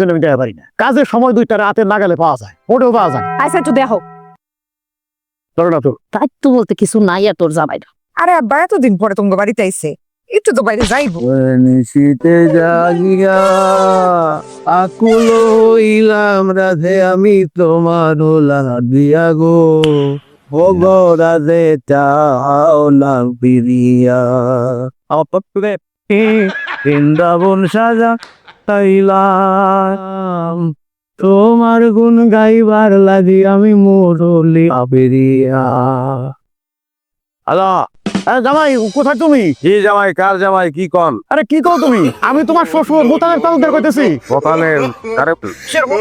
জন্য আমি দেখা পারি না। কাজের সময় দুইটা রাতে নাগালে পাওয়া যায়। ওটাও পাওয়া যায় না। আচ্ছা একটু দেখো। ধরো না তো। তাই তো বলতে কিছু নাই আর তোর জামাইটা আরে আব্বা এতদিন পরে তোমার বাড়িতে আইছে। একটু তো বাইরে যাইবো। নিশীতে জাগিয়া আকুল হইলাম রাধে আমি তোমার দিয়া গো। রাধে চাও না পিরিয়া আপরে বৃন্দাবন সাজা তাইলাম তোমার গুণ গাইবার লাগি আমি মোরলি আবেরিয়া। হ্যালো হ্যাঁ জামাই কোথায় তুমি? কি জামাই কার জামাই কি কন? আরে কি কও তুমি? আমি তোমার শ্বশুর মুতালেব তালুকদার কইতেছি। বতালের আরে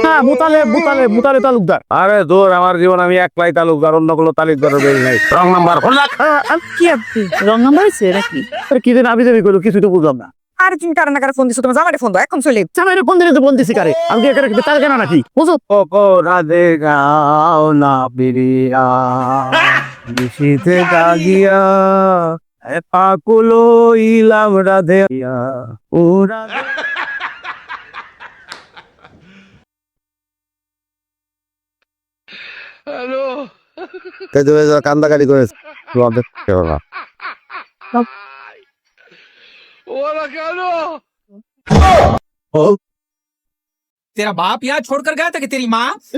হ্যাঁ মুতালেব মুতালেব মুতালেব তালুকদার। আরে দূর আমার জীবন আমি একলাই তালুকদার অন্য কোনো তালুকদার বের নাই। রং নাম্বার হ্যাঁ, আম- কি আপনি? রং নাম্বার হয়েছে নাকি? আরে কি দিন আমি যাবি কইলো কিছু তো বুঝলাম না। আর তুমি কারণ কারণ ফোন দিছো? তোমার জামাইরে ফোন দাও এখন চলে জামাইরে ফোন দিলে তো ফোন দিছি কারে? আমি কি তার কেন নাকি? বুঝো? কোকো রাধে গাও না নিশীতে পাকুল ইলাম রাধে हाँ। तेरा बाप यहाँ छोड़कर गया था कि तेरी माँ?